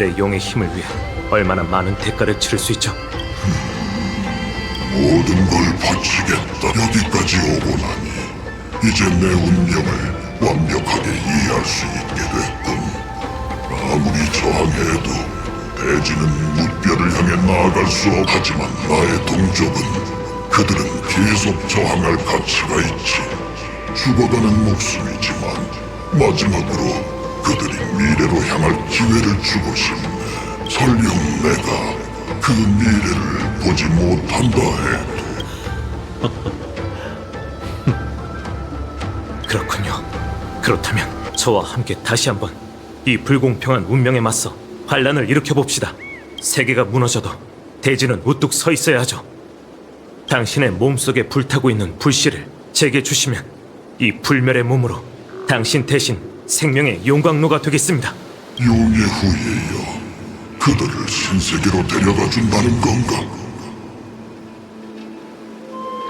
내 용의 힘을 위해 얼마나 많은 대가를 치를 수 있죠. 모든 걸 바치겠다. 여기까지 오고 나니 이제 내 운명을 완벽하게 이해할 수 있게 됐군. 아무리 저항해도 대지는 무뼈를 향해 나아갈 수 없. 하지만 나의 동족은 그들은 계속 저항할 가치가 있지. 죽어가는 목숨이지만 마지막으로 그들이 미래로 향할 기회를 주고 싶네. 설령 내가 그 미래를 보지 못한다 해도 그렇군요. 그렇다면 저와 함께 다시 한번 이 불공평한 운명에 맞서 반란을 일으켜 봅시다. 세계가 무너져도 대지는 우뚝 서 있어야 하죠. 당신의 몸속에 불타고 있는 불씨를 제게 주시면 이 불멸의 몸으로 당신 대신 생명의 용광로가 되겠습니다. 용의 후예여 그들을 신세계로 데려가 준다는 건가?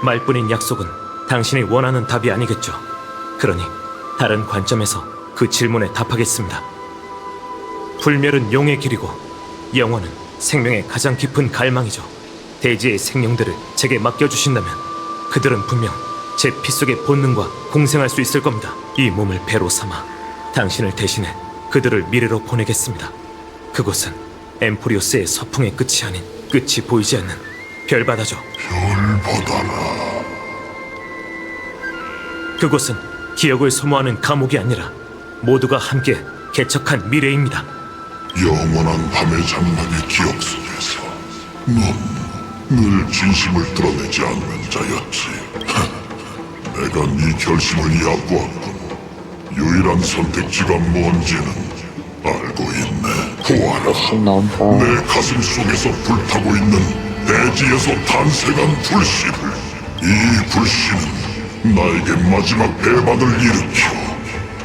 말뿐인 약속은 당신이 원하는 답이 아니겠죠. 그러니 다른 관점에서 그 질문에 답하겠습니다. 불멸은 용의 길이고 영원은 생명의 가장 깊은 갈망이죠. 대지의 생명들을 제게 맡겨주신다면 그들은 분명 제 피 속의 본능과 공생할 수 있을 겁니다. 이 몸을 배로 삼아 당신을 대신해 그들을 미래로 보내겠습니다. 그곳은 엠포리오스의 서풍의 끝이 아닌 끝이 보이지 않는 별바다죠. 별 받아라 그곳은 기억을 소모하는 감옥이 아니라 모두가 함께 개척한 미래입니다. 영원한 밤의 장막의 기억 속에서 넌 늘 진심을 드러내지 않는 자였지 내가 네 결심을 얕보았군 유일한 선택지가 뭔지는 알고 있네. 나온다. 내 가슴 속에서 불타고 있는 대지에서 탄생한 불씨를. 이 불씨는 나에게 마지막 배반을 일으켜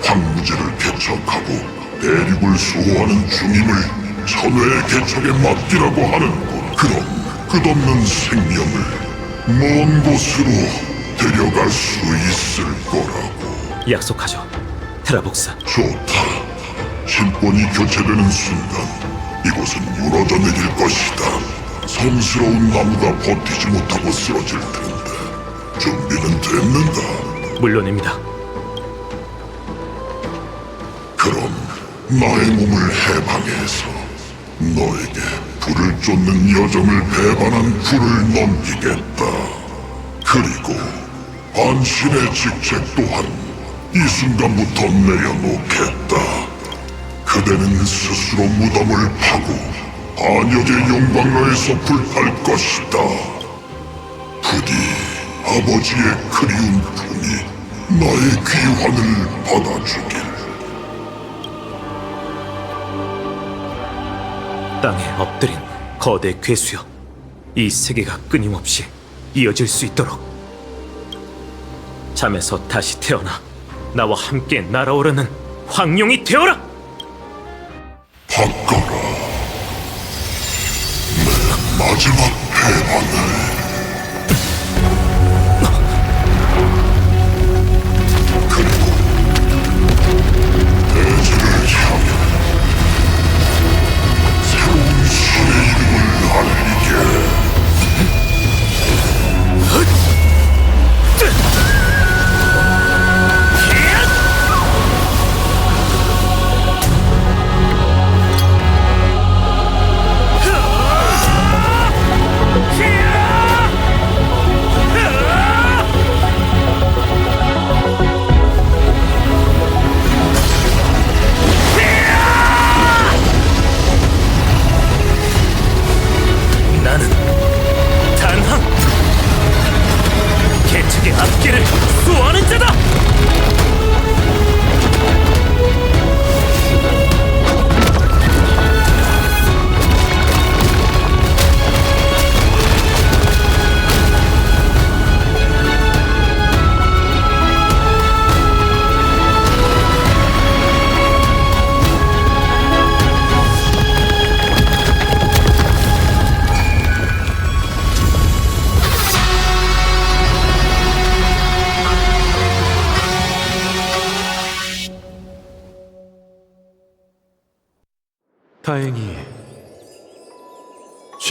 황무지를 개척하고 대륙을 수호하는 중임을 천회의 개척에 맡기라고 하는군. 그럼 끝없는 생명을 먼 곳으로 데려갈 수 있을 거라고. 약속하죠. 테라 복사. 좋다. 신권이 교체되는 순간 이곳은 무너져 내릴 것이다. 성스러운 나무가 버티지 못하고 쓰러질 텐데 준비는 됐는가? 물론입니다. 그럼 나의 몸을 해방해서 너에게 불을 쫓는 여정을 배반한 불을 넘기겠다. 그리고 안신의 직책 또한 이 순간부터 내려놓겠다. 그대는 스스로 무덤을 파고 반역의 용광로에서 불탈 것이다. 부디 아버지의 그리운 품이 나의 귀환을 받아주길. 땅에 엎드린 거대 괴수여. 이 세계가 끊임없이 이어질 수 있도록. 잠에서 다시 태어나 나와 함께 날아오르는 황룡이 되어라! 바꿔라. 내 마지막 배반을.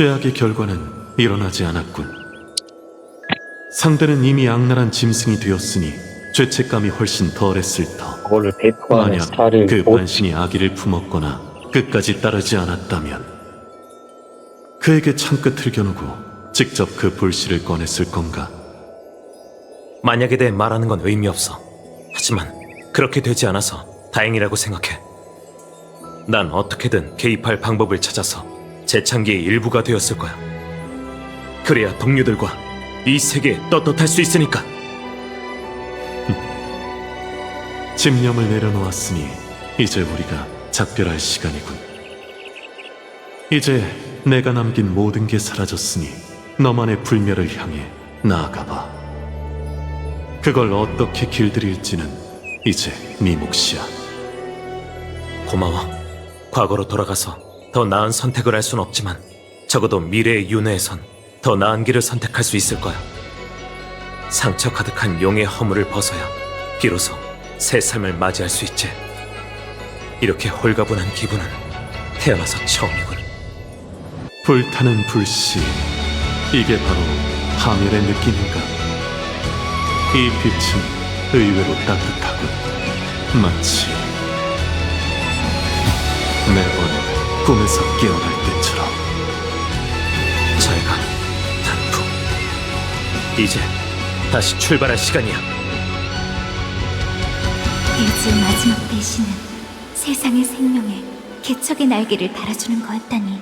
최악의 결과는 일어나지 않았군. 상대는 이미 악랄한 짐승이 되었으니 죄책감이 훨씬 덜했을 터. 그거를 배포하는 만약 스타를 그 보- 반신이 아기를 품었거나 끝까지 따르지 않았다면 그에게 창끝을 겨누고 직접 그 불씨를 꺼냈을 건가? 만약에 대해 말하는 건 의미 없어. 하지만 그렇게 되지 않아서 다행이라고 생각해. 난 어떻게든 개입할 방법을 찾아서 재창기의 일부가 되었을 거야. 그래야 동료들과 이 세계에 떳떳할 수 있으니까. 집념을 내려놓았으니 이제 우리가 작별할 시간이군. 이제 내가 남긴 모든 게 사라졌으니 너만의 불멸을 향해 나아가봐. 그걸 어떻게 길들일지는 이제 네 몫이야. 고마워. 과거로 돌아가서 더 나은 선택을 할 순 없지만 적어도 미래의 윤회에선 더 나은 길을 선택할 수 있을 거야. 상처 가득한 용의 허물을 벗어야 비로소 새 삶을 맞이할 수 있지. 이렇게 홀가분한 기분은 태어나서 처음이군. 불타는 불씨. 이게 바로 파멸의 느낌인가? 이 빛은 의외로 따뜻하군. 마치 꿈에서 깨어날 때처럼. 잘가, 단풍. 이제 다시 출발할 시간이야. 대지의 마지막 대신은 세상의 생명에 개척의 날개를 달아주는 거였다니.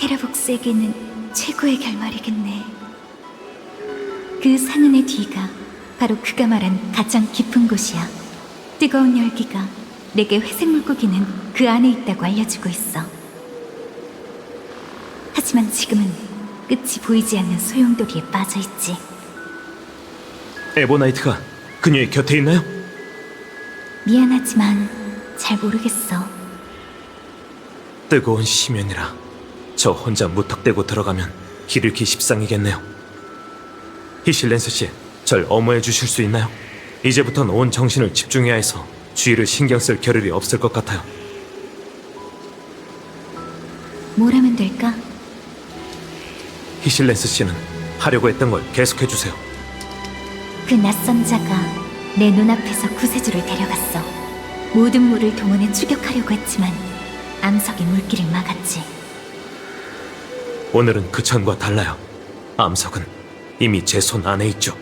테라복스에게는 최고의 결말이겠네. 그 상흔의 뒤가 바로 그가 말한 가장 깊은 곳이야. 뜨거운 열기가 내게 회색 물고기는 그 안에 있다고 알려주고 있어. 하지만 지금은 끝이 보이지 않는 소용돌이에 빠져 있지. 에보나이트가 그녀의 곁에 있나요? 미안하지만 잘 모르겠어. 뜨거운 심연이라 저 혼자 무턱대고 들어가면 기르기 십상이겠네요. 히실렌스 씨, 절 어머해 주실 수 있나요? 이제부턴 온 정신을 집중해야 해서 주위를 신경 쓸 겨를이 없을 것 같아요. 뭘 하면 될까? 히실렌스 씨는 하려고 했던 걸 계속해 주세요. 그 낯선 자가 내 눈앞에서 구세주를 데려갔어. 모든 물을 동원해 추격하려고 했지만 암석이 물길을 막았지. 오늘은 그 전과 달라요. 암석은 이미 제 손 안에 있죠.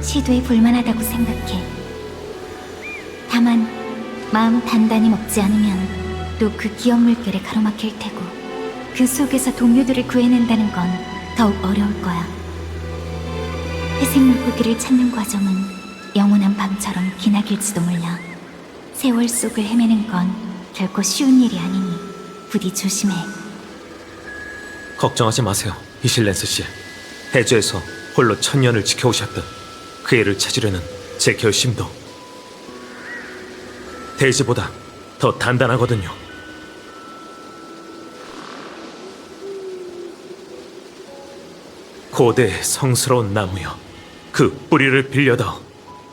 시도에 볼만하다고 생각해. 다만 마음 단단히 먹지 않으면 또 그 기억 물결에 가로막힐 테고 그 속에서 동료들을 구해낸다는 건 더욱 어려울 거야. 회색 물고기를 찾는 과정은 영원한 밤처럼 기나길지도 몰라. 세월 속을 헤매는 건 결코 쉬운 일이 아니니 부디 조심해. 걱정하지 마세요, 히실렌스 씨. 해저에서 홀로 천년을 지켜오셨던 그 애를 찾으려는 제 결심도 대지보다 더 단단하거든요. 고대 성스러운 나무여, 그 뿌리를 빌려다오.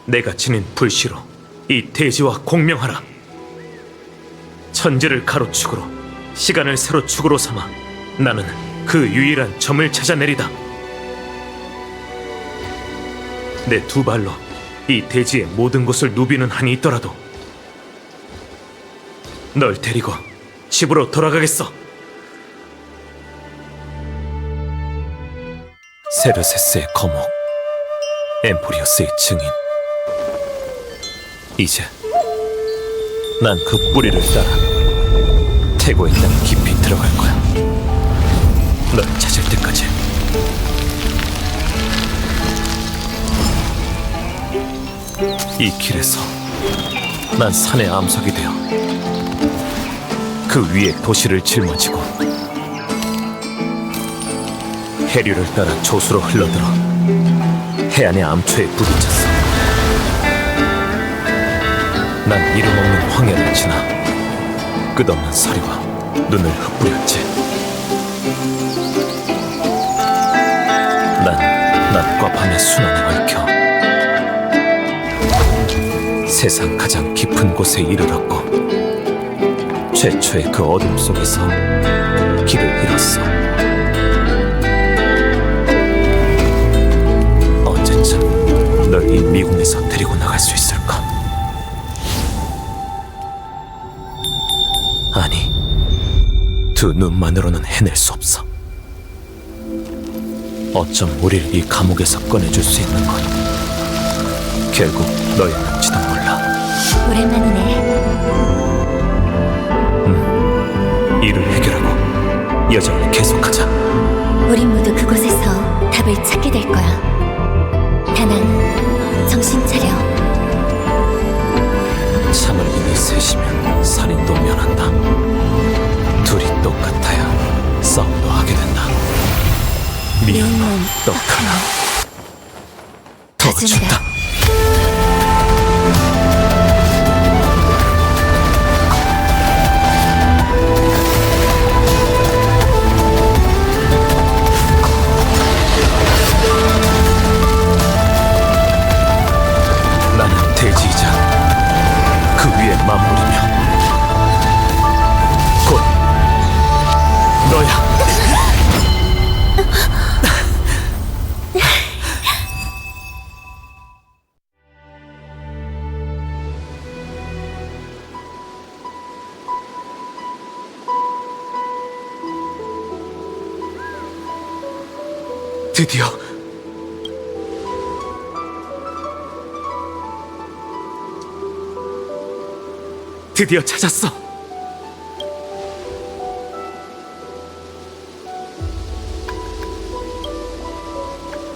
내가 지닌 불씨로 이 대지와 공명하라. 천지를 가로축으로 시간을 세로축으로 삼아 나는 그 유일한 점을 찾아내리다. 내 두 발로 이 대지의 모든 곳을 누비는 한이 있더라도 널 데리고 집으로 돌아가겠어. 세르세스의 거목, 엠포리오스의 증인. 이제 난 그 뿌리를 따라 태고의 땅 깊이 들어갈 거야. 널 찾을 때까지. 이 길에서 난 산의 암석이 되어 그 위에 도시를 짊어지고 해류를 따라 조수로 흘러들어 해안의 암초에 부딪혔어. 난 이름 없는 황야를 지나 끝없는 서리와 눈을 흩뿌렸지. 난 낮과 밤의 순환에 얽혀 세상 가장 깊은 곳에 이르렀고 최초의 그 어둠 속에서 길을 잃었어. 언제쯤 널 이 미궁에서 데리고 나갈 수 있을까? 아니, 두 눈만으로는 해낼 수 없어. 어쩜 우리를 이 감옥에서 꺼내줄 수 있는 건 결국 너였는지도 몰라. 오랜만이네. 여정을 계속하자. 우린 모두 그곳에서 답을 찾게 될 거야. 다만 정신 차려. 참을 힘이 셋이면 살인도 면한다. 둘이 똑같아야 싸움도 하게 된다. 미움은 미움은 떡하나 더 봐준다. 드디어 드디어 찾았어.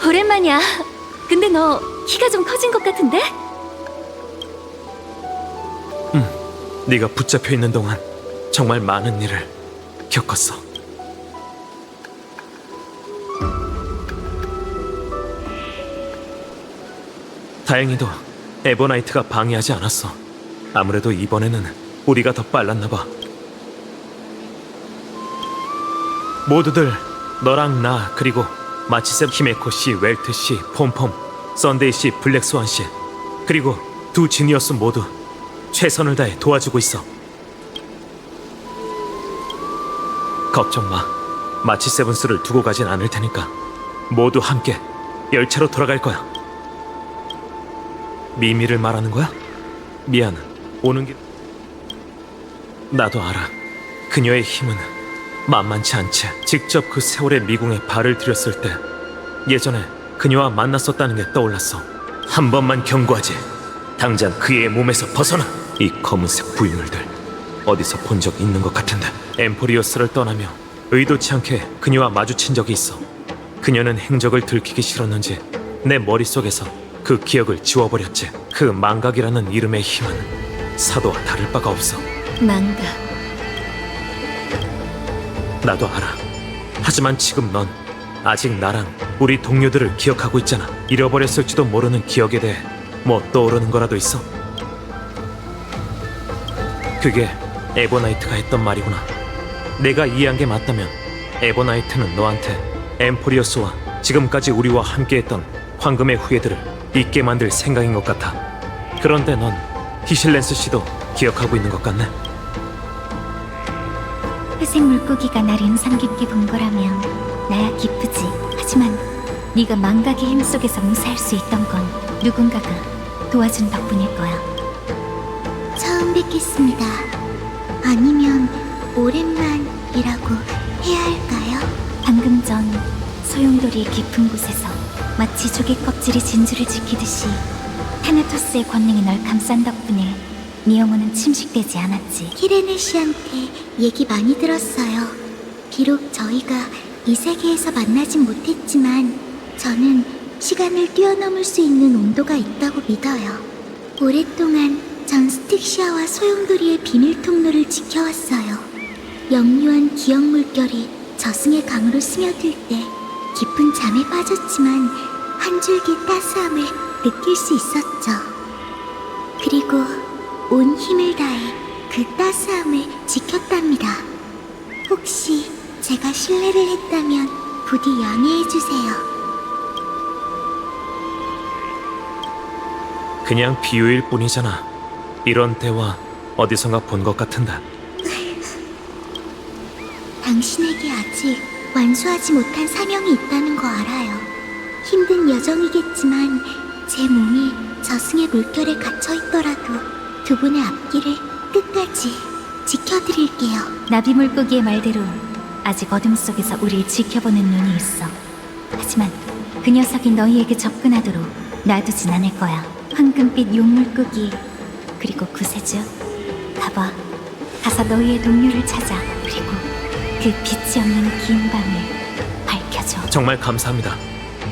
오랜만이야. 근데 너 키가 좀 커진 것 같은데? 네가 붙잡혀 있는 동안 정말 많은 일을 겪었어. 다행히도 에버나이트가 방해하지 않았어. 아무래도 이번에는 우리가 더 빨랐나 봐. 모두들 너랑 나 그리고 마치셉 히메코 씨, 웰트 씨, 폼폼, 썬데이 씨, 블랙스완 씨 그리고 두 지니어스 모두 최선을 다해 도와주고 있어. 걱정 마. 마치 세븐스를 두고 가진 않을 테니까 모두 함께 열차로 돌아갈 거야. 미미를 말하는 거야? 미안. 오는 길 나도 알아. 그녀의 힘은 만만치 않지. 직접 그 세월의 미궁에 발을 들였을 때 예전에 그녀와 만났었다는 게 떠올랐어. 한 번만 경고하지. 당장 그의 몸에서 벗어나. 이 검은색 부유물들 어디서 본 적 있는 것 같은데. 엠포리오스를 떠나며 의도치 않게 그녀와 마주친 적이 있어. 그녀는 행적을 들키기 싫었는지 내 머릿속에서 그 기억을 지워버렸지. 그 망각이라는 이름의 힘은 사도와 다를 바가 없어. 망가. 나도 알아. 하지만 지금 넌 아직 나랑 우리 동료들을 기억하고 있잖아. 잃어버렸을지도 모르는 기억에 대해 뭐 떠오르는 거라도 있어? 그게 에버나이트가 했던 말이구나. 내가 이해한 게 맞다면 에버나이트는 너한테 엠포리어스와 지금까지 우리와 함께했던 황금의 후예들을 잊게 만들 생각인 것 같아. 그런데 넌 히실렌스 씨도 기억하고 있는 것 같네. 회색 물고기가 날 인상 깊게 본 거라면 나야 기쁘지. 하지만 네가 망각의 힘 속에서 무사할 수 있던 건 누군가가 도와준 덕분일 거야. 처음 뵙겠습니다. 아니면 오랜만이라고 해야 할까요? 방금 전 소용돌이의 깊은 곳에서 마치 조개 껍질이 진주를 지키듯이 타나토스의 권능이 널 감싼 덕분에 네 영혼은 침식되지 않았지. 키레네 씨한테 얘기 많이 들었어요. 비록 저희가 이 세계에서 만나진 못했지만 저는 시간을 뛰어넘을 수 있는 온도가 있다고 믿어요. 오랫동안 전 스틱시아와 소용돌이의 비밀 통로를 지켜왔어요. 영유한 기억 물결이 저승의 강으로 스며들 때 깊은 잠에 빠졌지만 한 줄기 따스함을 느낄 수 있었죠. 그리고 온 힘을 다해 그 따스함을 지켰답니다. 혹시 제가 신뢰를 했다면 부디 양해해 주세요. 그냥 비유일 뿐이잖아. 이런 대화 어디선가 본 것 같은데. 당신에게 아직 완수하지 못한 사명이 있다는 거 알아요. 힘든 여정이겠지만 제 몸이 저승의 물결에 갇혀 있더라도 두 분의 앞길을 끝까지 지켜드릴게요. 나비 물고기의 말대로 아직 어둠 속에서 우릴 지켜보는 눈이 있어. 하지만 그 녀석이 너희에게 접근하도록 놔두진 않을 거야. 황금빛 용물고기 그리고 구세주 가봐. 가서 너희의 동료를 찾아. 그리고 그 빛이 없는 긴 밤을 밝혀줘. 정말 감사합니다.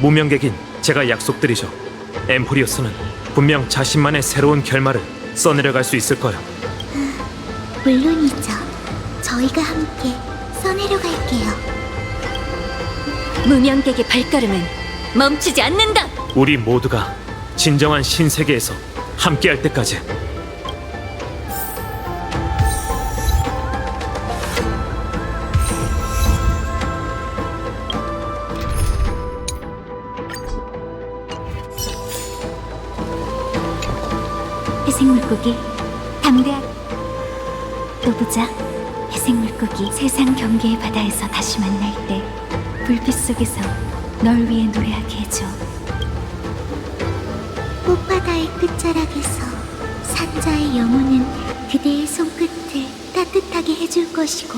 무명객인 제가 약속드리죠. 엠포리오스는 분명 자신만의 새로운 결말을 써내려갈 수 있을 거요. 물론이죠. 저희가 함께 써내려갈게요. 무명객의 발걸음은 멈추지 않는다. 우리 모두가 진정한 신세계에서 함께할 때까지. 물고기. 담대한 또 보자. 회색 물고기. 세상 경계의 바다에서 다시 만날 때 불빛 속에서 널 위해 노래하게 해줘. 꽃바다의 끝자락에서 산자의 영혼은 그대의 손끝을 따뜻하게 해줄 것이고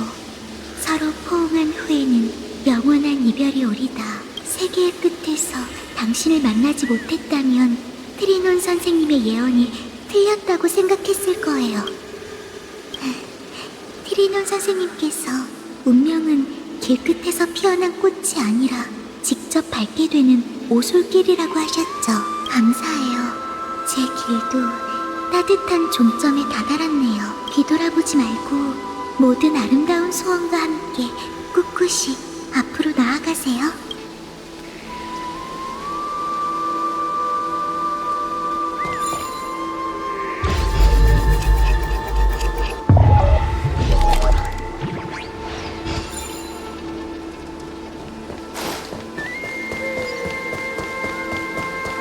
서로 포옹한 후에는 영원한 이별이 오리다. 세계의 끝에서 당신을 만나지 못했다면 트리논 선생님의 예언이 틀렸다고 생각했을 거예요. 트리논 선생님께서 운명은 길 끝에서 피어난 꽃이 아니라 직접 밟게 되는 오솔길이라고 하셨죠. 감사해요. 제 길도 따뜻한 종점에 다다랐네요. 뒤돌아보지 말고 모든 아름다운 소원과 함께 꿋꿋이 앞으로 나아가세요.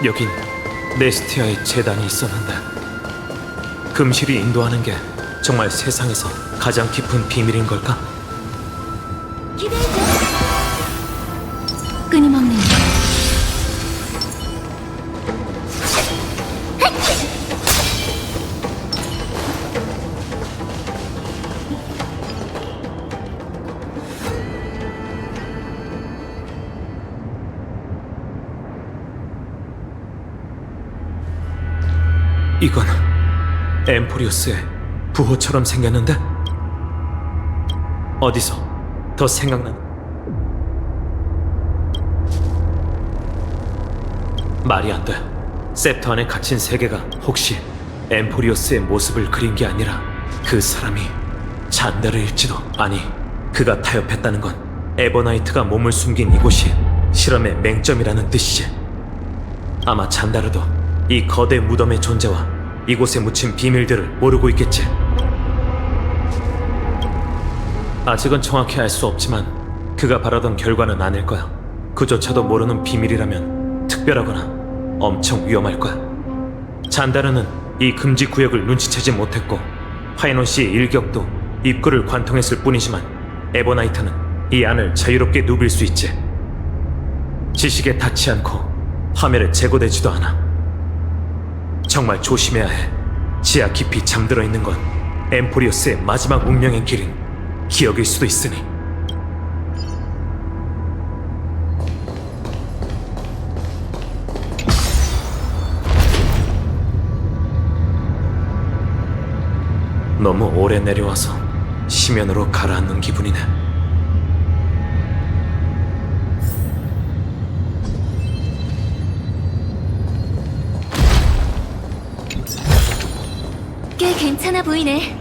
여긴 네스티아의 재단이 있었는데 금실이 인도하는 게 정말 세상에서 가장 깊은 비밀인 걸까? 이건 엠포리우스의 부호처럼 생겼는데 어디서 더 생각나는 말이 안 돼. 셉터 안에 갇힌 세계가 혹시 엠포리오스의 모습을 그린 게 아니라 그 사람이 잔다르일지도 아니 그가 타협했다는 건 에버나이트가 몸을 숨긴 이곳이 실험의 맹점이라는 뜻이지. 아마 잔다르도 이 거대 무덤의 존재와 이곳에 묻힌 비밀들을 모르고 있겠지. 아직은 정확히 알 수 없지만 그가 바라던 결과는 아닐 거야. 그조차도 모르는 비밀이라면 특별하거나 엄청 위험할 거야. 잔다르는 이 금지 구역을 눈치채지 못했고 파이논 씨의 일격도 입구를 관통했을 뿐이지만 에버나이트는 이 안을 자유롭게 누빌 수 있지. 지식에 닿지 않고 화면에 제거되지도 않아. 정말 조심해야 해. 지하 깊이 잠들어 있는 건 엠포리오스의 마지막 운명의 길인 기억일 수도 있으니. 너무 오래 내려와서 심연으로 가라앉는 기분이네. 괜찮아 보이네.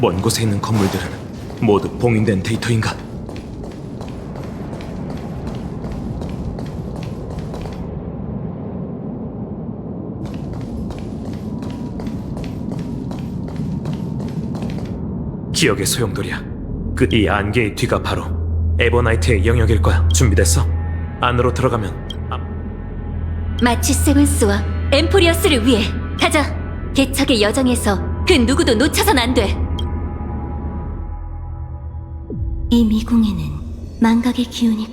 먼 곳에 있는 건물들은 모두 봉인된 데이터인가? 기억의 소용돌이야. 그 이 안개의 뒤가 바로 에버나이트의 영역일 거야. 준비됐어? 안으로 들어가면 앞, 마치 세븐스와 엠포리어스를 위해 가자. 개척의 여정에서 그 누구도 놓쳐선 안 돼. 이 미궁에는 망각의 기운이